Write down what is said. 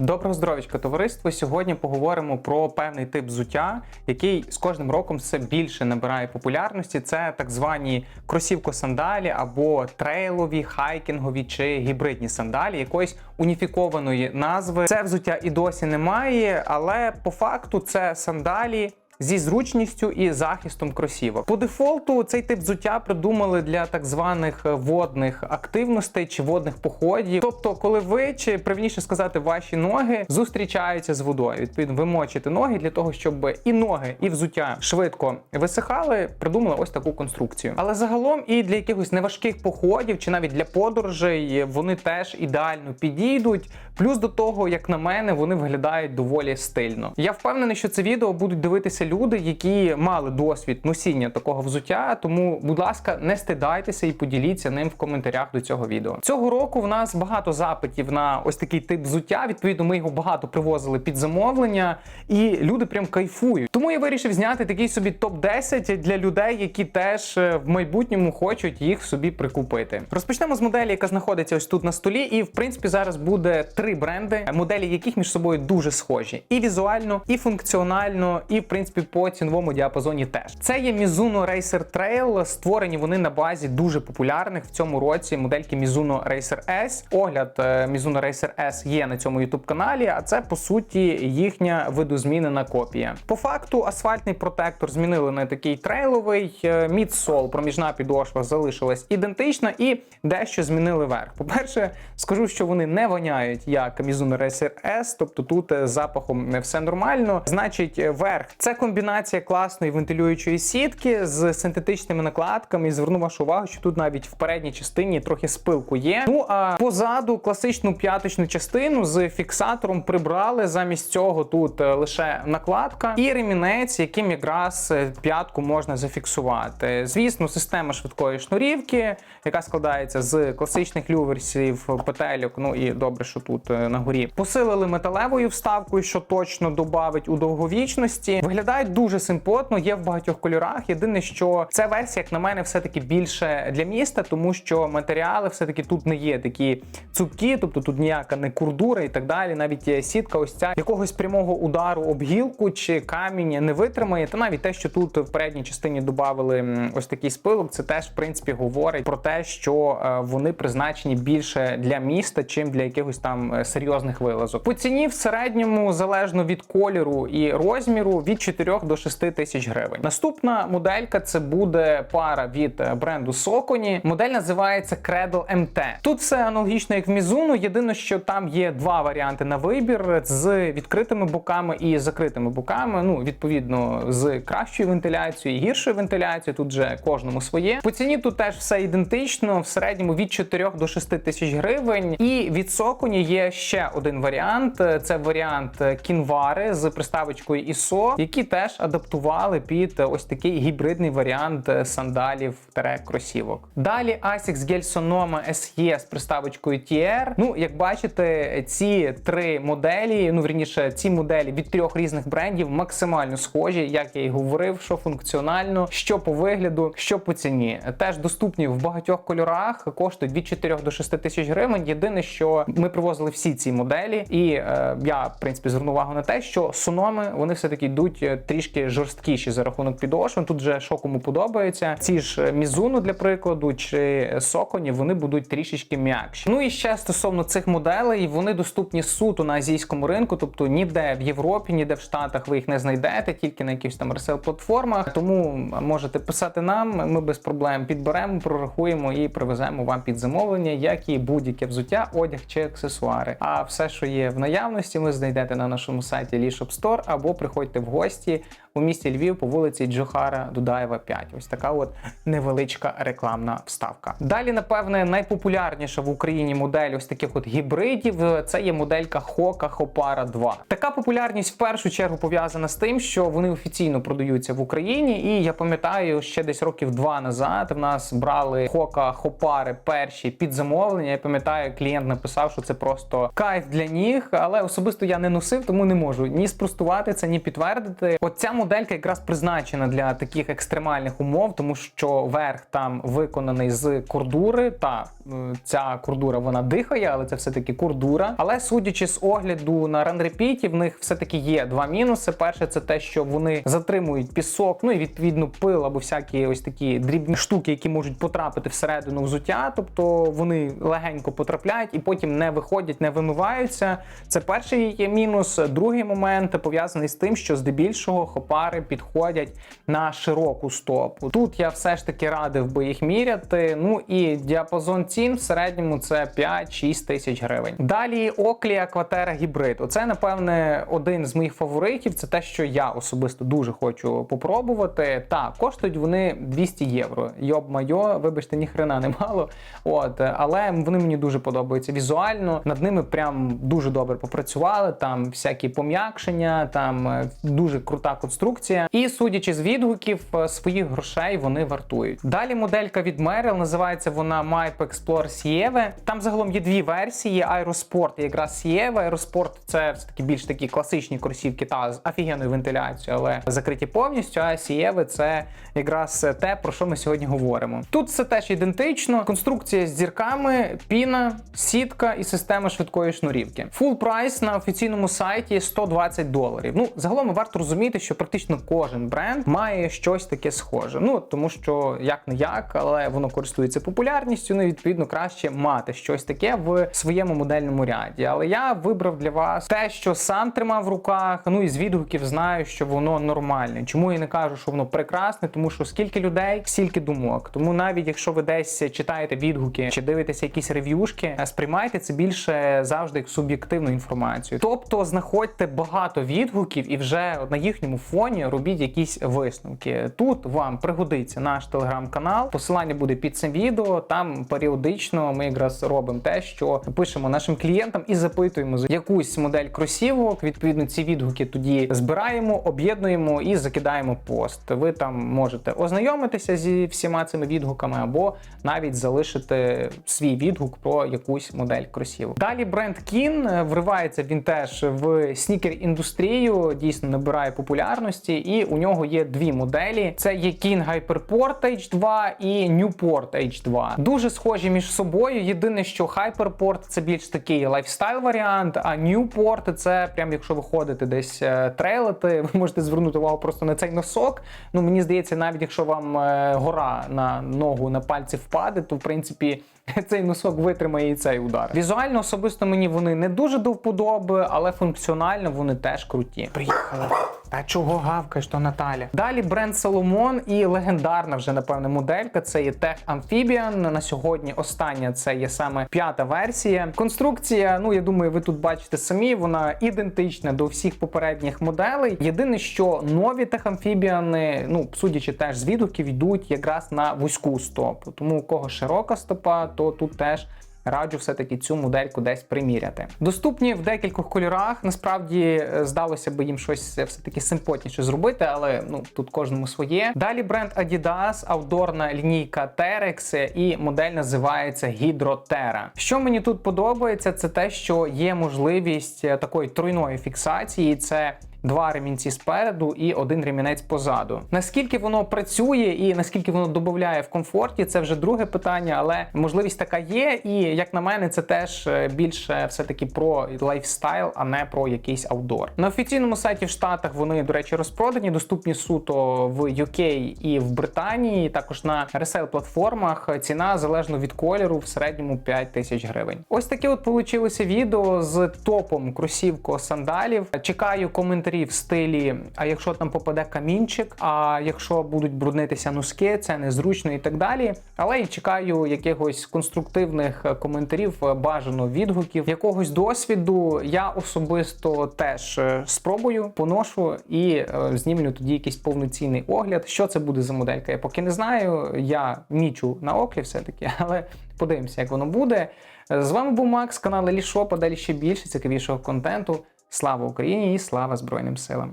Доброго здоров'ячка, товариство. Сьогодні поговоримо про певний тип взуття, який з кожним роком все більше набирає популярності. Це так звані кросівко-сандалі або трейлові, хайкінгові чи гібридні сандалі, якоїсь уніфікованої назви. Це взуття і досі немає, але по факту це сандалі. Зі зручністю і захистом кросівок. По дефолту цей тип взуття придумали для так званих водних активностей чи водних походів. Тобто, коли ви чи правильніше сказати, ваші ноги зустрічаються з водою. Відповідно, ви мочите ноги для того, щоб і ноги, і взуття швидко висихали. Придумали ось таку конструкцію. Але загалом і для якихось неважких походів, чи навіть для подорожей, вони теж ідеально підійдуть. Плюс до того, як на мене, вони виглядають доволі стильно. Я впевнений, що це відео будуть дивитися люди, які мали досвід носіння такого взуття. Тому, будь ласка, не стидайтеся і поділіться ним в коментарях до цього відео. Цього року в нас багато запитів на ось такий тип взуття. Відповідно, ми його багато привозили під замовлення, і люди прям кайфують. Тому я вирішив зняти такий собі топ 10 для людей, які теж е, в майбутньому хочуть їх собі прикупити. Розпочнемо з моделі, яка знаходиться ось тут на столі, і в принципі зараз буде три бренди, моделі яких між собою дуже схожі, і візуально, і функціонально, і в принципі по ціновому діапазоні теж. Це є Mizuno Racer Trail. Створені вони на базі дуже популярних в цьому році модельки Mizuno Racer S. Огляд е, Mizuno Racer S є на цьому youtube каналі, а це по суті їхня видозмінена копія. По факту асфальтний протектор змінили на такий трейловий. е, Мідсол, проміжна підошва залишилась ідентична і дещо змінили верх. По-перше, скажу, що вони не воняють як Mizuno Racer S, тобто тут е, з запахом все нормально. Значить, верх це комбінація класної вентилюючої сітки з синтетичними накладками. І зверну вашу увагу, що тут навіть в передній частині трохи спилку є. Ну а позаду класичну п'яточну частину з фіксатором прибрали. Замість цього тут е, лише накладка і ремінець, яким якраз е, п'ятку можна зафіксувати. Звісно, система швидкої шнурівки, яка складається з класичних люверсів, петельок. Ну і добре, що тут е, на горі посилили металевою вставкою, що точно додавить у довговічності. Виглядають дуже симпотно, є в багатьох кольорах. Єдине, що ця версія, як на мене, все-таки більше для міста, тому що матеріали все-таки тут не є такі цупкі, тобто тут ніяка не курдура і так далі. Навіть сітка, ось ця якогось прямого удару об гілку чи камінь не витримає. Та навіть те, що тут в передній частині додали ось такий спилок, це теж в принципі говорить про те, що е, вони призначені більше для міста, чим для якихось там е, серйозних вилазок. По ціні в середньому залежно від кольору і розміру від 4 до 6 тисяч гривень. Наступна моделька це буде пара від е, бренду Socony. Модель називається Cradle MT. Тут все аналогічно як в Mizuno, єдине, що там є два варіанти на вибір з відкритими боками і закритими боками. Ну, відповідно, з кращою вентиляцією і гіршою вентиляцією. Тут же кожному своє. По ціні тут теж все ідентично, в середньому від 4 до 6 тисяч гривень. І від Socony є ще один варіант: це варіант кінвари з приставочкою ISO, які теж адаптували під ось такий гібридний варіант сандалів кросівок. Далі Asics Gel Sonoma SE з приставочкою TR. Ну, як бачите, ці три моделі, ну вірніше, ці моделі від трьох різних брендів максимально схожі, як я і говорив, що функціонально, що по вигляду, що по ціні. Теж доступні в багатьох кольорах, коштують від 4 до 6 тисяч гривень. Єдине, що ми привозили всі ці моделі, і е, я в принципі звернув увагу на те, що сономи вони все таки йдуть е, трішки жорсткіші за рахунок підошви. Тут вже що кому подобається. Ці ж Мізуну, для прикладу, чи Соконі, вони будуть трішечки м'якші. Ну і ще стосовно цих моделей, вони доступні суто на азійському ринку, тобто ніде в Європі, ніде в Штатах ви їх не знайдете, тільки на якихось там ресел платформах. Тому можете писати нам, ми без проблем підберемо, прорахуємо і привеземо вам під замовлення, як і будь-яке взуття, одяг чи аксесуари. А все, що є в наявності, ви знайдете на нашому сайті Lishop Store або приходьте в гості можливості у місті Львів по вулиці Джохара Дудаєва 5. Ось така от невеличка рекламна вставка. Далі, напевне, найпопулярніша в Україні модель ось таких от гібридів. Це є моделька Hoka Hopara 2. Така популярність в першу чергу пов'язана з тим, що вони офіційно продаються в Україні. І я пам'ятаю, ще десь років два назад в нас брали Hoka Hopara перші під замовлення. Я пам'ятаю, клієнт написав, що це просто кайф для ніг, але особисто я не носив, тому не можу ні спростувати це, ні підтвердити. От ця моделька якраз призначена для таких екстремальних умов, тому що верх там виконаний з кордури. Та е, ця кордура вона дихає, але це все-таки кордура. Але судячи з огляду на ренрепіті, в них все-таки є два мінуси. Перше, це те, що вони затримують пісок, ну і відповідно пил або всякі ось такі дрібні штуки, які можуть потрапити всередину взуття. Тобто вони легенько потрапляють і потім не виходять, не вимиваються. Це перший мінус. Другий момент пов'язаний з тим, що здебільшого хопари підходять на широку стопу. Тут я все ж таки радив би їх міряти. Ну і діапазон цін в середньому це 5-6 тисяч гривень. Далі Oakley Aquaterra Hybrid. Оце, напевне, один з моїх фаворитів. Це те, що я особисто дуже хочу попробувати. Так, коштують вони 200 євро. Йоб майо, вибачте, ніхрена немало. От, але вони мені дуже подобаються візуально. Над ними прям дуже добре попрацювали. Там всякі пом'якшення, там е, дуже крута конструкція. І судячи з відгуків, е, своїх грошей вони вартують. Далі моделька від Merrell, називається вона Mype Explorer Sieve. Там загалом є дві версії: Aerosport і якраз Sieve. Aerosport це все таки більш такі класичні кросівки та з офігенною вентиляцією, але закриті повністю. А Sieve це якраз те, про що ми сьогодні говоримо. Тут все теж ідентично. Конструкція з зірками, піна, сітка і система швидкої шнурівки. Full прайс на офіційному сайті 120 доларів. Ну, загалом варто розуміти, що практично кожен бренд має щось таке схоже. Ну тому що як не як, але воно користується популярністю. Ну і відповідно краще мати щось таке в своєму модельному ряді. Але я вибрав для вас те, що сам тримав в руках. Ну і з відгуків знаю, що воно нормальне. Чому я не кажу, що воно прекрасне, тому що скільки людей, стільки думок. Тому навіть якщо ви десь читаєте відгуки чи дивитеся якісь рев'юшки, сприймайте це більше завжди як суб'єктивну інформацію. Тобто знаходьте багато відгуків і вже на їхньому фоні робіть якісь висновки. Тут вам пригодиться наш телеграм-канал. Посилання буде під цим відео. Там періодично ми якраз робимо те, що пишемо нашим клієнтам і запитуємо за якусь модель кросівок. Відповідно, ці відгуки тоді збираємо, об'єднуємо і закидаємо пост. Ви там можете ознайомитися зі всіма цими відгуками, або навіть залишити свій відгук про якусь модель кросівок. Далі бренд Keen вривається він теж в снікер індустрію, дійсно набирає популярності, і у нього є дві моделі: це є Keen Hyperport H2 і Newport H2. Дуже схожі між собою. Єдине, що Hyperport це більш такий лайфстайл варіант, а Newport це прям, якщо ви ходите десь е, трейлити, ви можете звернути увагу просто на цей носок. Ну мені здається, навіть якщо вам е, гора на ногу на пальці впаде, то в принципі. Цей носок витримає і цей удар. Візуально особисто мені вони не дуже до вподоби, але функціонально вони теж круті. Приїхали. Та чого гавкаєш, то Наталя? Далі бренд Соломон і легендарна вже напевне моделька. Це є Tech Amphibian. На сьогодні остання це є саме п'ята версія. Конструкція, ну я думаю, ви тут бачите самі, вона ідентична до всіх попередніх моделей. Єдине, що нові Tech Amphibian, ну судячи теж з відгуків, йдуть якраз на вузьку стопу. Тому у кого широка стопа, то тут теж. Раджу все-таки цю модельку десь приміряти. Доступні в декількох кольорах. Насправді е, здалося би їм щось все-таки симпотніше зробити, але ну тут кожному своє. Далі бренд Adidas, аутдорна лінійка Terex і модель називається Hydroterra. Що мені тут подобається, це те, що є можливість е, такої тройної фіксації. Це Два ремінці спереду і один ремінець позаду. Наскільки воно працює і наскільки воно додає в комфорті, це вже друге питання, але можливість така є. І як на мене, це теж е, більше все-таки про лайфстайл, а не про якийсь аутдор. На офіційному сайті в Штатах вони, до речі, розпродані, доступні суто в UK і в Британії. Також на ресейл платформах ціна залежно від кольору в середньому 5 тисяч гривень. Ось таке от получилося відео з топом кросівко сандалів. Чекаю коментарі в стилі, а якщо там попаде камінчик, а якщо будуть бруднитися носки, це незручно і так далі. Але і чекаю якихось конструктивних коментарів, бажано відгуків, якогось досвіду. Я особисто теж е, спробую, поношу і е, знімлю тоді якийсь повноцінний огляд. Що це буде за моделька? Я поки не знаю. Я мічу на оклі все-таки, але подивимося, як воно буде. З вами був Макс, канал Елішопа. Далі ще більше цікавішого контенту. Слава Україні і слава Збройним силам!